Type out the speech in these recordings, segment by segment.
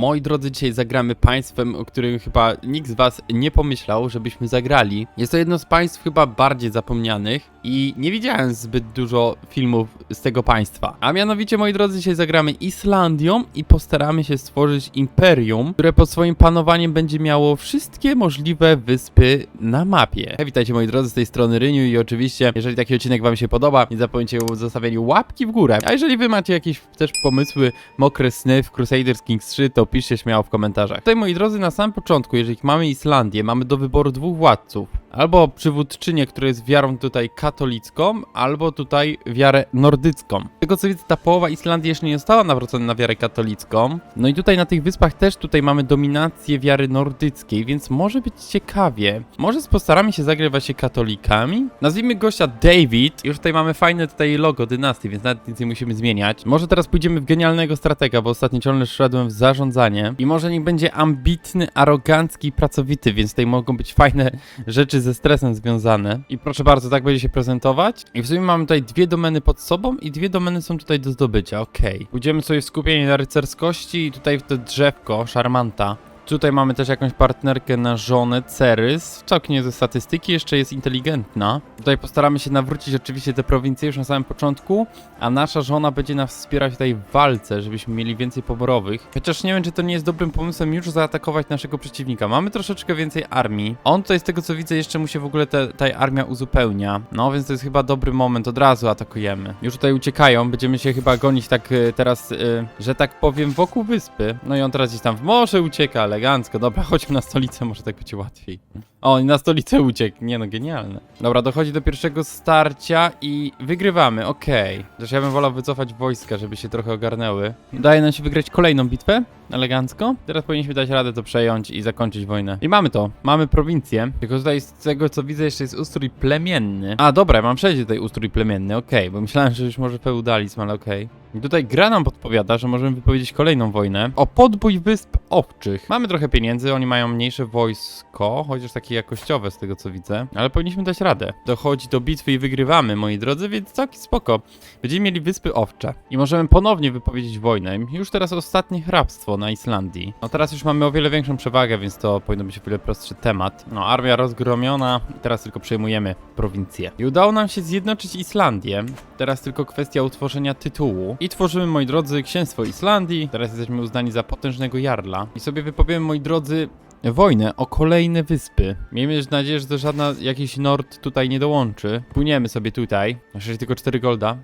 Moi drodzy, dzisiaj zagramy państwem, o którym chyba nikt z was nie pomyślał, żebyśmy zagrali. Jest to jedno z państw chyba bardziej zapomnianych i nie widziałem zbyt dużo filmów z tego państwa. A mianowicie, moi drodzy, dzisiaj zagramy Islandią i postaramy się stworzyć imperium, które pod swoim panowaniem będzie miało wszystkie możliwe wyspy na mapie. Hej, witajcie moi drodzy, z tej strony Ryniu i oczywiście, jeżeli taki odcinek wam się podoba, nie zapomnijcie o zostawieniu łapki w górę. A jeżeli wy macie jakieś też pomysły, mokre sny w Crusaders Kings 3, to piszcie śmiało w komentarzach. Tutaj, moi drodzy, na samym początku, jeżeli mamy Islandię, mamy do wyboru dwóch władców. Albo przywódczynię, która jest wiarą tutaj katolicką, albo tutaj wiarę nordycką. Z tego co widzę, ta połowa Islandii jeszcze nie została nawrócona na wiarę katolicką. No i tutaj na tych wyspach też tutaj mamy dominację wiary nordyckiej, więc może być ciekawie. Może postaramy się zagrać właśnie katolikami? Nazwijmy gościa David. Już tutaj mamy fajne tutaj logo dynastii, więc nawet nic nie musimy zmieniać. Może teraz pójdziemy w genialnego stratega, bo ostatnio ciągle szedłem w zarządzanie. I może niech będzie ambitny, arogancki i pracowity, więc tutaj mogą być fajne rzeczy ze stresem związane. I proszę bardzo, tak będzie się prezentować. I w sumie mamy tutaj dwie domeny pod sobą i dwie domeny są tutaj do zdobycia, okej. Pójdziemy sobie w skupienie na rycerskości i tutaj w to drzewko, szarmanta. Tutaj mamy też jakąś partnerkę na żonę, Cerys. Całkiem nie ze statystyki, jeszcze jest inteligentna. Tutaj postaramy się nawrócić oczywiście te prowincje już na samym początku, a nasza żona będzie nas wspierać tutaj w walce, żebyśmy mieli więcej poborowych. Chociaż nie wiem, czy to nie jest dobrym pomysłem już zaatakować naszego przeciwnika. Mamy troszeczkę więcej armii. On tutaj z tego co widzę jeszcze mu się w ogóle te, ta armia uzupełnia. No więc to jest chyba dobry moment, od razu atakujemy. Już tutaj uciekają, będziemy się chyba gonić tak e, teraz, e, że tak powiem, wokół wyspy. No i on teraz gdzieś tam w morze ucieka, elegancko. Dobra, chodźmy na stolicę, może tak będzie łatwiej. O, na stolicę uciekł. Nie no, genialne. Dobra, dochodzi do pierwszego starcia i wygrywamy, okej. Zresztą ja bym wolał wycofać wojska, żeby się trochę ogarnęły. Daje nam się wygrać kolejną bitwę, elegancko. Teraz powinniśmy dać radę to przejąć i zakończyć wojnę. I mamy to, mamy prowincję. Tylko tutaj z tego co widzę jeszcze jest ustrój plemienny. A dobra, mam przejść tutaj ustrój plemienny, okej, bo myślałem, że już może feudalizm, ale okej. I tutaj gra nam podpowiada, że możemy wypowiedzieć kolejną wojnę o podbój wysp owczych. Mamy trochę pieniędzy, oni mają mniejsze wojsko, chociaż takie jakościowe z tego co widzę, ale powinniśmy dać radę. Dochodzi do bitwy i wygrywamy, moi drodzy, więc całkiem spoko. Będziemy mieli wyspy owcze i możemy ponownie wypowiedzieć wojnę. Już teraz ostatnie hrabstwo na Islandii. No teraz już mamy o wiele większą przewagę, więc to powinno być o wiele prostszy temat. No armia rozgromiona i teraz tylko przejmujemy prowincję. I udało nam się zjednoczyć Islandię. Teraz tylko kwestia utworzenia tytułu. I tworzymy, moi drodzy, księstwo Islandii. Teraz jesteśmy uznani za potężnego jarla. I sobie wypowiemy, moi drodzy, wojnę o kolejne wyspy. Miejmy nadzieję, że to żadna jakiś nord tutaj nie dołączy. Płyniemy sobie tutaj. Jeszcze tylko 4 golda.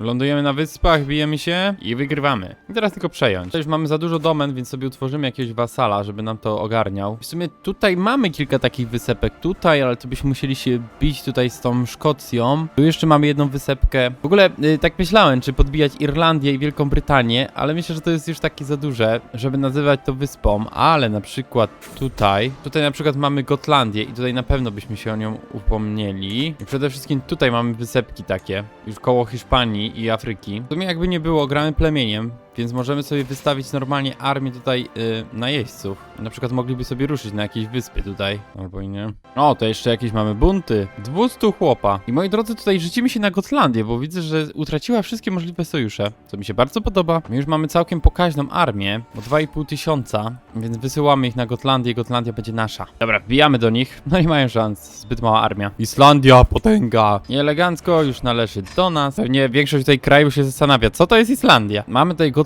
Lądujemy na wyspach, bijemy się i wygrywamy. I teraz tylko przejąć. Tutaj już mamy za dużo domen, więc sobie utworzymy jakiegoś wasala, żeby nam to ogarniał. W sumie tutaj mamy kilka takich wysepek tutaj, ale to byśmy musieli się bić tutaj z tą Szkocją. Tu jeszcze mamy jedną wysepkę. W ogóle y, tak myślałem, czy podbijać Irlandię i Wielką Brytanię, ale myślę, że to jest już takie za duże, żeby nazywać to wyspą. Ale na przykład tutaj, tutaj na przykład mamy Gotlandię i tutaj na pewno byśmy się o nią upomnieli. I przede wszystkim tutaj mamy wysepki takie, już koło Hiszpanii i Afryki. W sumie jakby nie było, gramy plemieniem, więc możemy sobie wystawić normalnie armię tutaj y, najeźdźców. Na przykład mogliby sobie ruszyć na jakieś wyspy tutaj, albo i nie. O, to jeszcze jakieś mamy bunty. 200 chłopa. I moi drodzy, tutaj rzucimy się na Gotlandię, bo widzę, że utraciła wszystkie możliwe sojusze, co mi się bardzo podoba. My już mamy całkiem pokaźną armię, o 2,5 tysiąca, więc wysyłamy ich na Gotlandię Gotlandia będzie nasza. Dobra, wbijamy do nich, no i mają szans. Zbyt mała armia. Islandia, potęga. I elegancko już należy do nas. Pewnie większość tutaj kraju się zastanawia, co to jest Islandia. Mamy tutaj Gotlandię.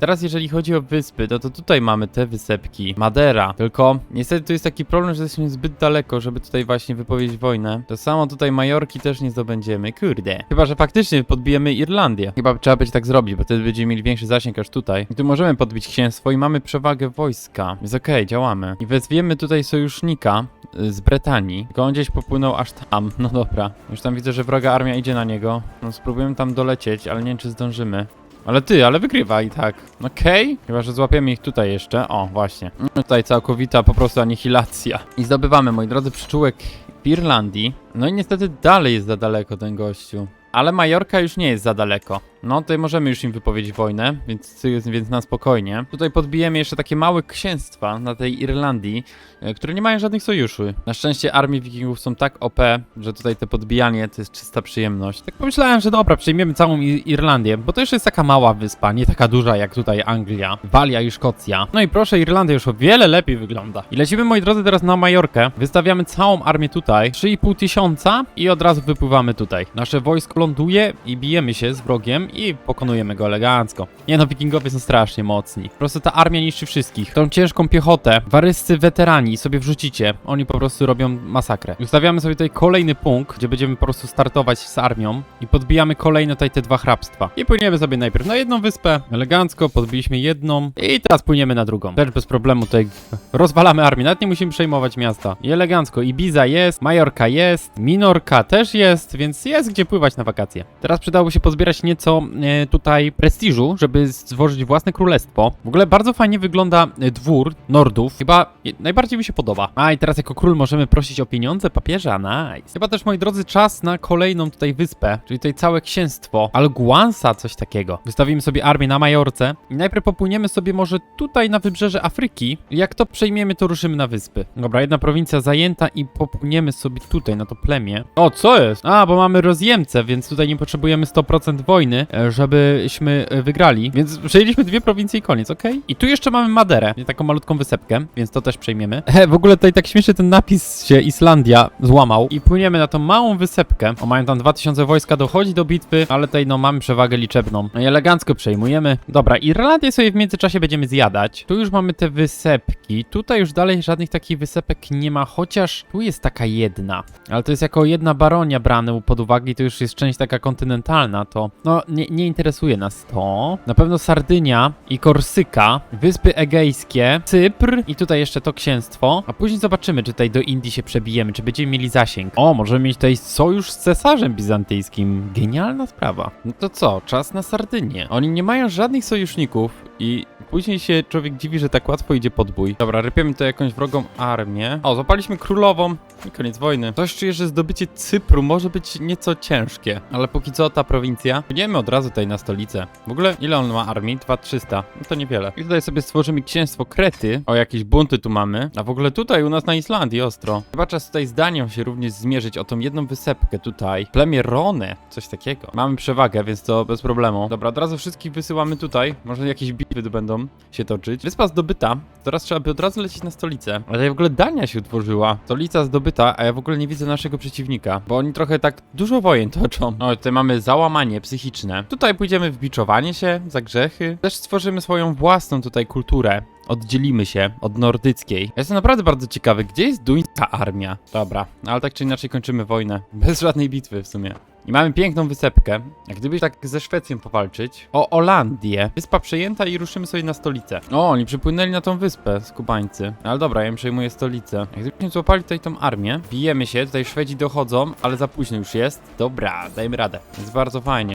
Teraz jeżeli chodzi o wyspy, no to tutaj mamy te wysepki. Madera. Tylko niestety tu jest taki problem, że jesteśmy zbyt daleko, żeby tutaj właśnie wypowiedzieć wojnę. To samo tutaj Majorki też nie zdobędziemy. Kurde. Chyba, że faktycznie podbijemy Irlandię. Chyba trzeba będzie tak zrobić, bo wtedy będziemy mieli większy zasięg aż tutaj. I tu możemy podbić księstwo i mamy przewagę wojska. Więc okej, działamy. I wezwiemy tutaj sojusznika y, z Bretanii. Tylko on gdzieś popłynął aż tam. No dobra. Już tam widzę, że wroga armia idzie na niego. No spróbujemy tam dolecieć, ale nie wiem, czy zdążymy. Ale ty, ale wygrywa i tak. Okej. Chyba, że złapiemy ich tutaj jeszcze. O, właśnie. Tutaj całkowita po prostu anihilacja. I zdobywamy, moi drodzy, przyczółek w Irlandii. No i niestety dalej jest za daleko ten gościu. Ale Majorka już nie jest za daleko. No, tutaj możemy już im wypowiedzieć wojnę, więc, więc na spokojnie. Tutaj podbijemy jeszcze takie małe księstwa na tej Irlandii, e, które nie mają żadnych sojuszy. Na szczęście armie wikingów są tak OP, że tutaj te podbijanie to jest czysta przyjemność. Tak pomyślałem, że dobra, przejmiemy całą Irlandię, bo to jeszcze jest taka mała wyspa, nie taka duża jak tutaj Anglia, Walia i Szkocja. No i proszę, Irlandia już o wiele lepiej wygląda. I lecimy, moi drodzy, teraz na Majorkę. Wystawiamy całą armię tutaj, 3,5 tysiąca i od razu wypływamy tutaj. Nasze wojsko ląduje i bijemy się z wrogiem i pokonujemy go elegancko. Nie no, wikingowie są strasznie mocni. Po prostu ta armia niszczy wszystkich. Tą ciężką piechotę, waryscy weterani sobie wrzucicie. Oni po prostu robią masakrę. Ustawiamy sobie tutaj kolejny punkt, gdzie będziemy po prostu startować z armią i podbijamy kolejne tutaj te dwa hrabstwa. I płyniemy sobie najpierw na jedną wyspę, elegancko, podbiliśmy jedną i teraz płyniemy na drugą. Też bez problemu tutaj rozwalamy armię, nawet nie musimy przejmować miasta. I elegancko, Ibiza jest, Majorka jest, Minorka też jest, więc jest gdzie pływać na wakacje. Teraz przydałoby się pozbierać nieco e, tutaj prestiżu, żeby stworzyć własne królestwo. W ogóle bardzo fajnie wygląda e, dwór Nordów. Chyba najbardziej mi się podoba. A i teraz jako król możemy prosić o pieniądze papieża, nice. Chyba też, moi drodzy, czas na kolejną tutaj wyspę, czyli tutaj całe księstwo Alguansa, coś takiego. Wystawimy sobie armię na Majorce i najpierw popłyniemy sobie może tutaj na wybrzeże Afryki. Jak to przejmiemy, to ruszymy na wyspy. Dobra, jedna prowincja zajęta i popłyniemy sobie tutaj na to plemię. O, co jest? A, bo mamy rozjemcę, więc tutaj nie potrzebujemy 100% wojny, żebyśmy e, wygrali. Więc przejęliśmy dwie prowincje i koniec, okej? I tu jeszcze mamy Maderę, taką malutką wysepkę, więc to też przejmiemy. He, w ogóle tutaj tak śmiesznie ten napis się Islandia złamał i płyniemy na tą małą wysepkę. O, mają tam 2000 wojska, dochodzi do bitwy, ale tutaj no mamy przewagę liczebną. No i elegancko przejmujemy. Dobra, Irlandię sobie w międzyczasie będziemy zjadać. Tu już mamy te wysepki. Tutaj już dalej żadnych takich wysepek nie ma, chociaż tu jest taka jedna. Ale to jest jako jedna baronia brane pod uwagę i to już jest część taka kontynentalna, to no nie, nie interesuje nas to. Na pewno Sardynia i Korsyka, Wyspy Egejskie, Cypr i tutaj jeszcze to księstwo. A później zobaczymy, czy tutaj do Indii się przebijemy, czy będziemy mieli zasięg. O, możemy mieć tutaj sojusz z cesarzem bizantyjskim. Genialna sprawa. No to co, czas na Sardynię. Oni nie mają żadnych sojuszników i później się człowiek dziwi, że tak łatwo idzie podbój. Dobra, rypiemy tu jakąś wrogą armię. O, zapaliśmy królową i koniec wojny. Coś czuję, że zdobycie Cypru może być nieco ciężkie, ale póki co ta prowincja. Idziemy od razu tutaj na stolicę. W ogóle ile on ma armii? 2300. No to niewiele. I tutaj sobie stworzymy księstwo Krety. O, jakieś bunty tu mamy. A w ogóle tutaj u nas na Islandii ostro. Chyba czas tutaj z Danią się również zmierzyć o tą jedną wysepkę tutaj. Plemię Rone, coś takiego. Mamy przewagę, więc to bez problemu. Dobra, od razu wszystkich wysyłamy tutaj. Może jakieś bitwy będą się toczyć. Wyspa zdobyta. Teraz trzeba by od razu lecieć na stolicę. Ale w ogóle Dania się utworzyła. Stolica zdobyta, a ja w ogóle nie widzę naszego przeciwnika. Bo oni trochę tak dużo wojen toczą. O, tutaj mamy załamanie psychiczne. Tutaj pójdziemy w biczowanie się za grzechy. Też stworzymy swoją własną tutaj kulturę. Oddzielimy się od nordyckiej. Ja jestem naprawdę bardzo ciekawy, gdzie jest duńska armia? Dobra, ale tak czy inaczej kończymy wojnę. Bez żadnej bitwy w sumie. I mamy piękną wysepkę. Jak gdyby tak ze Szwecją powalczyć. O Olandię. Wyspa przejęta i ruszymy sobie na stolicę. O, oni przypłynęli na tą wyspę, skubańcy. Ale dobra, ja im przejmuję stolicę. Jak gdybyśmy złapali tutaj tą armię, bijemy się, tutaj Szwedzi dochodzą, ale za późno już jest. Dobra, dajmy radę. Jest bardzo fajnie.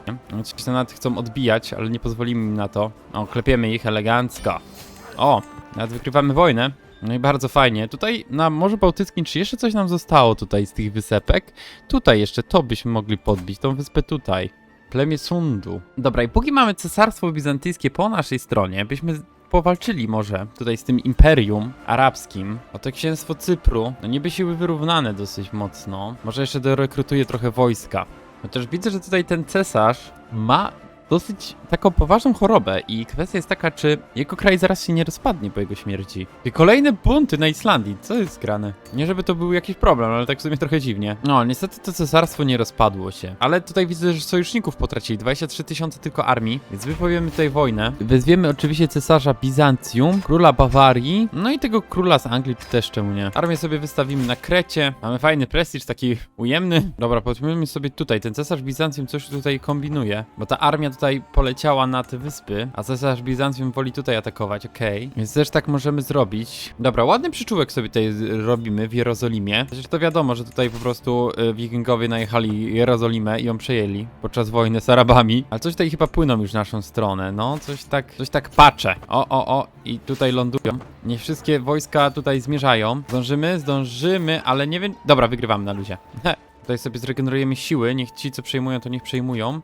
Się nawet chcą odbijać, ale nie pozwolimy im na to. O, klepiemy ich elegancko. O, nawet wykrywamy wojnę. No i bardzo fajnie. Tutaj na Morzu Bałtyckim, czy jeszcze coś nam zostało tutaj z tych wysepek? Tutaj jeszcze to byśmy mogli podbić, tą wyspę tutaj. Plemię Sundu. Dobra, i póki mamy cesarstwo bizantyjskie po naszej stronie, byśmy powalczyli może tutaj z tym imperium arabskim. O to księstwo Cypru, no niby siły wyrównane dosyć mocno. Może jeszcze dorekrutuje trochę wojska. Chociaż widzę, że tutaj ten cesarz ma dosyć taką poważną chorobę i kwestia jest taka, czy jego kraj zaraz się nie rozpadnie po jego śmierci. I kolejne bunty na Islandii, co jest grane? Nie żeby to był jakiś problem, ale tak w sumie trochę dziwnie. No, niestety to cesarstwo nie rozpadło się. Ale tutaj widzę, że sojuszników potracili, 23 tysiące tylko armii, więc wypowiemy tutaj wojnę. Wezwiemy oczywiście cesarza Bizancjum, króla Bawarii, no i tego króla z Anglii też czemu nie. Armię sobie wystawimy na Krecie, mamy fajny prestiż, taki ujemny. Dobra, podpłyniemy sobie tutaj, ten cesarz Bizancjum coś tutaj kombinuje, bo ta armia tutaj poleciała na te wyspy, a cesarz Bizancjum woli tutaj atakować, okej. Więc też tak możemy zrobić. Dobra, ładny przyczółek sobie tutaj robimy w Jerozolimie. Przecież to wiadomo, że tutaj po prostu y, wikingowie najechali Jerozolimę i ją przejęli podczas wojny z Arabami. Ale coś tutaj chyba płyną już w naszą stronę, no, coś tak, coś tak patrzę. O, o, o, i tutaj lądują. Nie wszystkie wojska tutaj zmierzają. Zdążymy, zdążymy, ale nie wiem... Dobra, wygrywamy na luzie. Tutaj sobie zregenerujemy siły, niech ci, co przejmują, to niech przejmują.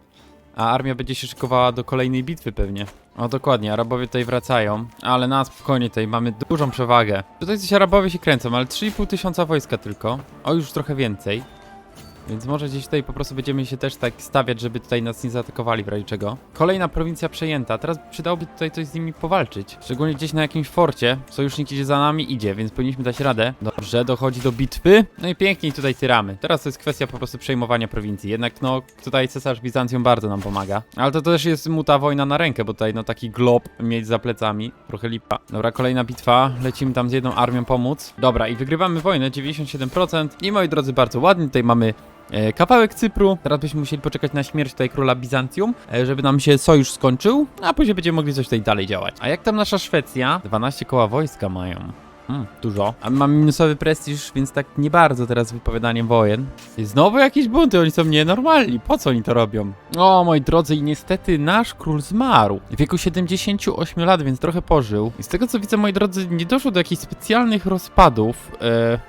A armia będzie się szykowała do kolejnej bitwy pewnie. O dokładnie, Arabowie tutaj wracają, ale na spokojnie tutaj mamy dużą przewagę. Tutaj coś Arabowie się kręcą, ale 3,5 tysiąca wojska tylko. O, już trochę więcej. Więc może gdzieś tutaj po prostu będziemy się też tak stawiać, żeby tutaj nas nie zaatakowali w razie czego. Kolejna prowincja przejęta. Teraz przydałoby tutaj coś z nimi powalczyć. Szczególnie gdzieś na jakimś forcie. Sojusznik idzie za nami, idzie, więc powinniśmy dać radę. Dobrze, dochodzi do bitwy. No i pięknie tutaj tyramy. Teraz to jest kwestia po prostu przejmowania prowincji. Jednak no, tutaj cesarz Bizancjum bardzo nam pomaga. Ale to też jest mu ta wojna na rękę, bo tutaj no taki glob mieć za plecami. Trochę lipa. Dobra, kolejna bitwa. Lecimy tam z jedną armią pomóc. Dobra, i wygrywamy wojnę, 97%. I moi drodzy, bardzo ładnie. Tutaj mamy kawałek Cypru. Teraz byśmy musieli poczekać na śmierć tutaj króla Bizancjum, e, żeby nam się sojusz skończył, a później będziemy mogli coś tutaj dalej działać. A jak tam nasza Szwecja? 12 koła wojska mają. Hmm, dużo. A my mamy minusowy prestiż, więc tak nie bardzo teraz wypowiadaniem wojen. I znowu jakieś bunty, oni są nienormalni. Po co oni to robią? O, moi drodzy, i niestety nasz król zmarł. W wieku 78 lat, więc trochę pożył. I z tego co widzę, moi drodzy, nie doszło do jakichś specjalnych rozpadów. E,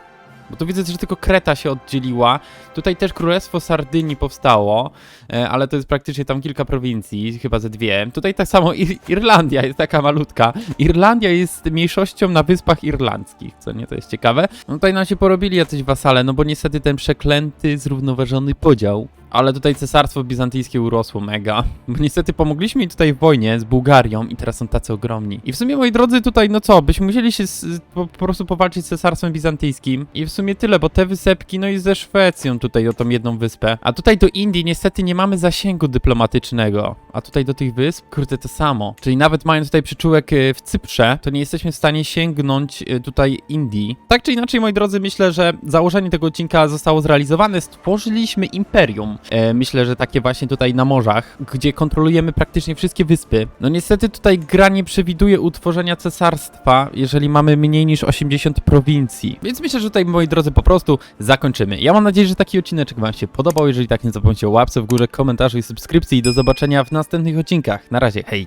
bo tu widzę, że tylko Kreta się oddzieliła. Tutaj też Królestwo Sardynii powstało, e, ale to jest praktycznie tam kilka prowincji, chyba ze dwie. Tutaj tak samo Ir Irlandia jest taka malutka. Irlandia jest mniejszością na Wyspach Irlandzkich, co nie, to jest ciekawe. No tutaj nam się porobili jacyś wasale, no bo niestety ten przeklęty, zrównoważony podział. Ale tutaj cesarstwo bizantyjskie urosło mega. Bo niestety pomogliśmy im tutaj w wojnie z Bułgarią i teraz są tacy ogromni. I w sumie, moi drodzy, tutaj, no co, byśmy musieli się z, po, po prostu powalczyć z cesarstwem bizantyjskim. I w sumie tyle, bo te wysepki, no i ze Szwecją tutaj o tą jedną wyspę. A tutaj do Indii niestety nie mamy zasięgu dyplomatycznego. A tutaj do tych wysp, kurde, to samo. Czyli nawet mając tutaj przyczółek e, w Cyprze, to nie jesteśmy w stanie sięgnąć e, tutaj Indii. Tak czy inaczej, moi drodzy, myślę, że założenie tego odcinka zostało zrealizowane. Stworzyliśmy imperium. E, myślę, że takie właśnie tutaj na morzach, gdzie kontrolujemy praktycznie wszystkie wyspy. No niestety tutaj gra nie przewiduje utworzenia cesarstwa, jeżeli mamy mniej niż 80 prowincji. Więc myślę, że tutaj, moi drodzy, po prostu zakończymy. Ja mam nadzieję, że taki odcineczek wam się podobał. Jeżeli tak, nie zapomnijcie o łapce w górze, komentarzu i subskrypcji. I do zobaczenia w następnych odcinkach. Na razie, hej!